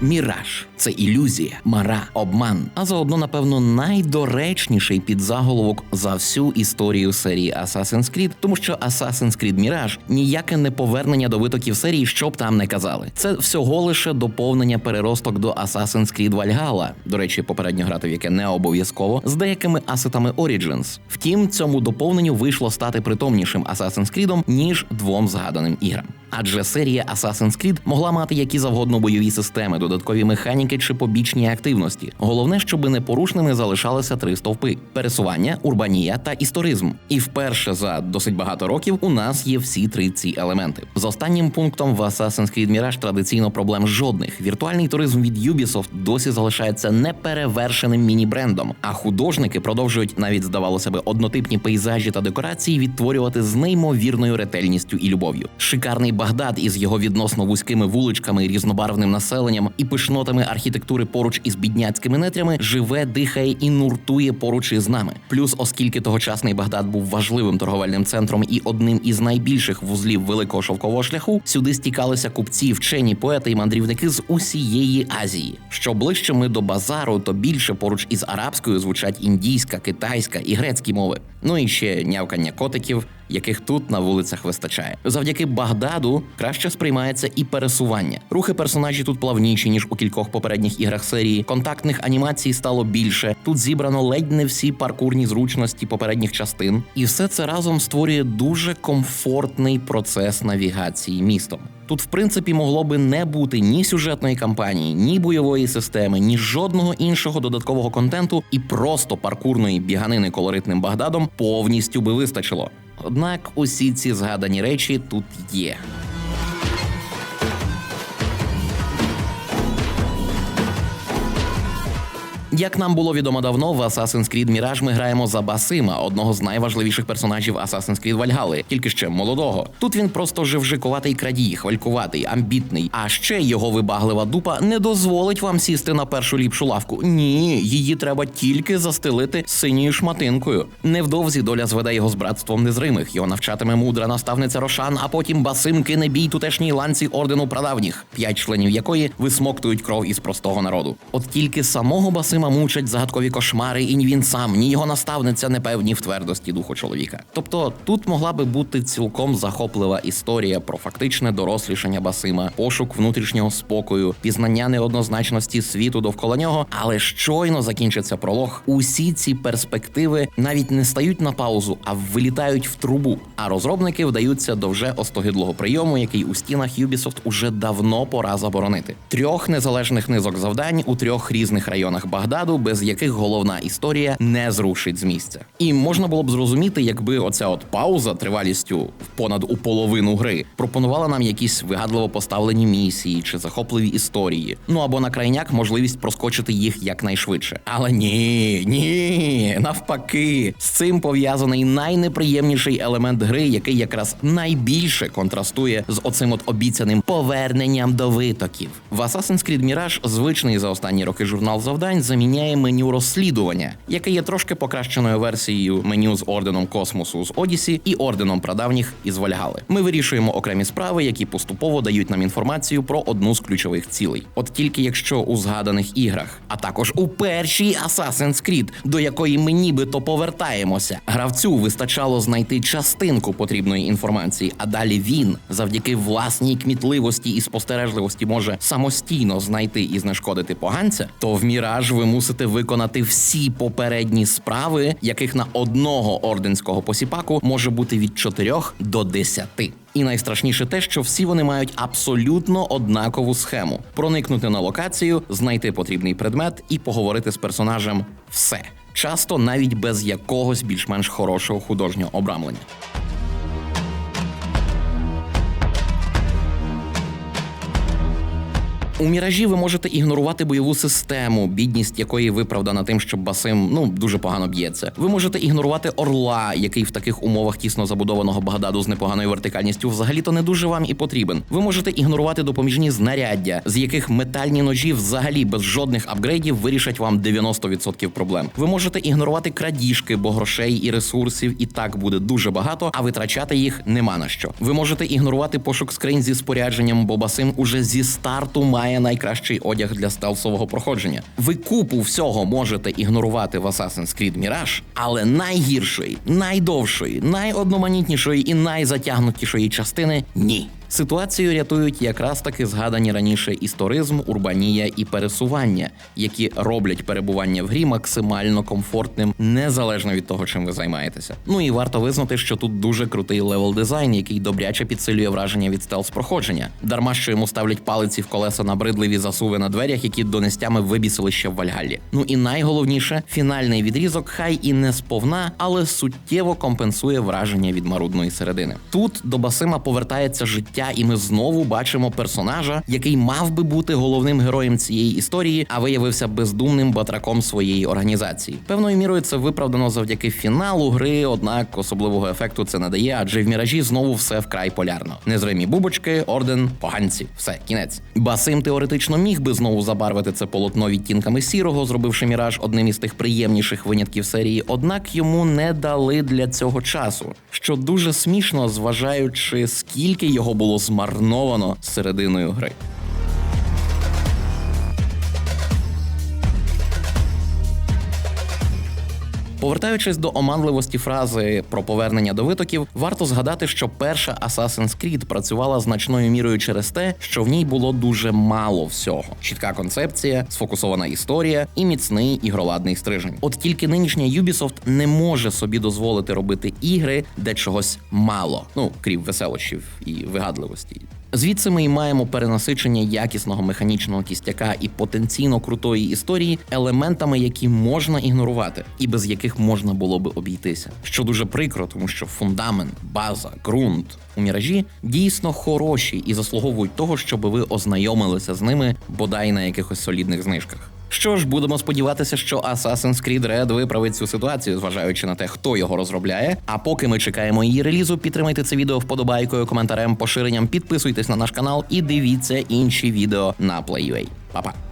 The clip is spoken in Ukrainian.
Міраж це ілюзія, мара, обман, а заодно, напевно, найдоречніший підзаголовок за всю історію серії Assassin's Creed, тому що Assassin's Creed Mirage ніяке не повернення до витоків серії, що б там не казали. Це всього лише доповнення переросток до Assassin's Creed Valhalla, до речі, попередньо грати в яке не обов'язково, з деякими асетами Origins. Втім, цьому доповненню вийшло стати притомнішим Assassin's Creed, ніж двом згаданим іграм. Адже серія Assassin's Creed могла мати які завгодно бойові системи, додаткові механіки чи побічні активності. Головне, щоб непорушними залишалися три стовпи: пересування, урбанія та історизм. І вперше за досить багато років у нас є всі три ці елементи. З останнім пунктом в Assassin's Creed Mirage традиційно проблем жодних. Віртуальний туризм від Ubisoft досі залишається неперевершеним міні-брендом, а художники продовжують навіть здавалося би однотипні пейзажі та декорації відтворювати з неймовірною ретельністю і любов'ю. Шикарний Багдад із його відносно вузькими вуличками, різнобарвним населенням і пишнотами архітектури поруч із бідняцькими нетрями живе, дихає і нуртує поруч із нами. Плюс, оскільки тогочасний Багдад був важливим торговельним центром і одним із найбільших вузлів великого шовкового шляху, сюди стікалися купці, вчені, поети і мандрівники з усієї Азії. Що ближче ми до базару, то більше поруч із арабською звучать індійська, китайська і грецькі мови. Ну і ще нявкання котиків, яких тут на вулицях вистачає. Завдяки Багдаду краще сприймається і пересування. Рухи персонажі тут плавніші ніж у кількох попередніх іграх серії. Контактних анімацій стало більше. Тут зібрано ледь не всі паркурні зручності попередніх частин, і все це разом створює дуже комфортний процес навігації містом. Тут, в принципі, могло би не бути ні сюжетної кампанії, ні бойової системи, ні жодного іншого додаткового контенту, і просто паркурної біганини колоритним Багдадом повністю би вистачило. Однак усі ці згадані речі тут є. Як нам було відомо давно, в Assassin's Creed Mirage ми граємо за Басима, одного з найважливіших персонажів Assassin's Creed Valhalla, тільки ще молодого. Тут він просто живжикуватий крадій, хвалькуватий, амбітний. А ще його вибаглива дупа не дозволить вам сісти на першу ліпшу лавку. Ні, її треба тільки застелити синьою шматинкою. Невдовзі доля зведе його з братством незримих. Його навчатиме мудра наставниця Рошан, а потім Басим кине бій тутешній ланці ордену прадавніх, п'ять членів якої висмоктують кров із простого народу. От тільки самого Басима мучать загадкові кошмари, і ні він сам, ні його наставниця не певні в твердості духу чоловіка. Тобто тут могла би бути цілком захоплива історія про фактичне дорослішання Басима, пошук внутрішнього спокою, пізнання неоднозначності світу довкола нього. Але щойно закінчиться пролог. Усі ці перспективи навіть не стають на паузу, а вилітають в трубу. А розробники вдаються до вже остогидлого прийому, який у стінах Ubisoft уже давно пора заборонити. Трьох незалежних низок завдань у трьох різних районах Багдаду, без яких головна історія не зрушить з місця. І можна було б зрозуміти, якби оця от пауза тривалістю в понад у половину гри пропонувала нам якісь вигадливо поставлені місії чи захопливі історії. Ну або на крайняк можливість проскочити їх якнайшвидше. Але ні, ні, навпаки, з цим пов'язаний найнеприємніший елемент гри, який якраз найбільше контрастує з оцим от обіцяним поверненням до витоків. В Assassin's Creed Mirage звичний за останні роки журнал завдань заміняє меню розслідування, яке є трошки покращеною версією меню з орденом космосу з Одісі і орденом прадавніх із Вальгали. Ми вирішуємо окремі справи, які поступово дають нам інформацію про одну з ключових цілей. От тільки якщо у згаданих іграх, а також у першій Assassin's Creed, до якої ми нібито повертаємося, гравцю вистачало знайти частинку потрібної інформації, а далі він, завдяки власній кмітливості і спостережливості, може самостійно знайти і знешкодити поганця, то в Міраж ви мусите виконати всі попередні справи, яких на одного орденського посіпаку може бути від 4 до 10. І найстрашніше те, що всі вони мають абсолютно однакову схему: проникнути на локацію, знайти потрібний предмет і поговорити з персонажем все. Часто навіть без якогось більш-менш хорошого художнього обрамлення. У міражі ви можете ігнорувати бойову систему, бідність якої виправдана тим, що Басим ну дуже погано б'ється. Ви можете ігнорувати орла, який в таких умовах тісно забудованого Багдаду з непоганою вертикальністю взагалі-то не дуже вам і потрібен. Ви можете ігнорувати допоміжні знаряддя, з яких метальні ножі взагалі без жодних апгрейдів вирішать вам 90% проблем. Ви можете ігнорувати крадіжки, бо грошей і ресурсів і так буде дуже багато, а витрачати їх нема на що. Ви можете ігнорувати пошук скринь зі спорядженням, бо Басим уже зі старту має має найкращий одяг для стелсового проходження. Ви купу всього можете ігнорувати в Assassin's Creed Mirage, але найгіршої, найдовшої, найодноманітнішої і найзатягнутішої частини ні. Ситуацію рятують якраз таки згадані раніше історизм, урбанія і пересування, які роблять перебування в грі максимально комфортним, незалежно від того, чим ви займаєтеся. Ну і варто визнати, що тут дуже крутий левел дизайн, який добряче підсилює враження від стелс проходження. Дарма що йому ставлять палиці в колеса набридливі засуви на дверях, які донестями вибісили ще в Вальгаллі. Ну і найголовніше, фінальний відрізок, хай і не сповна, але суттєво компенсує враження від марудної середини. Тут до Басима повертається життя, і ми знову бачимо персонажа, який мав би бути головним героєм цієї історії, а виявився бездумним батраком своєї організації. Певною мірою це виправдано завдяки фіналу гри, однак особливого ефекту це не дає, адже в міражі знову все вкрай полярно. Незримі бубочки, орден, поганці. Все, кінець. Басим теоретично міг би знову забарвити це полотно відтінками сірого, зробивши міраж одним із тих приємніших винятків серії, однак йому не дали для цього часу, що дуже смішно, зважаючи скільки його було змарновано серединою гри. Повертаючись до оманливості фрази про повернення до витоків, варто згадати, що перша Assassin's Creed працювала значною мірою через те, що в ній було дуже мало всього: чітка концепція, сфокусована історія і міцний ігроладний стрижень. От тільки нинішня Ubisoft не може собі дозволити робити ігри, де чогось мало, ну крім веселощів і вигадливості. Звідси ми й маємо перенасичення якісного механічного кістяка і потенційно крутої історії елементами, які можна ігнорувати, і без яких можна було би обійтися. Що дуже прикро, тому що фундамент, база, ґрунт у міражі дійсно хороші і заслуговують того, щоб ви ознайомилися з ними бодай на якихось солідних знижках. Що ж, будемо сподіватися, що Assassin's Creed Red виправить цю ситуацію, зважаючи на те, хто його розробляє. А поки ми чекаємо її релізу, підтримайте це відео вподобайкою, коментарем, поширенням, підписуйтесь на наш канал і дивіться інші відео на PlayUA. Па-па!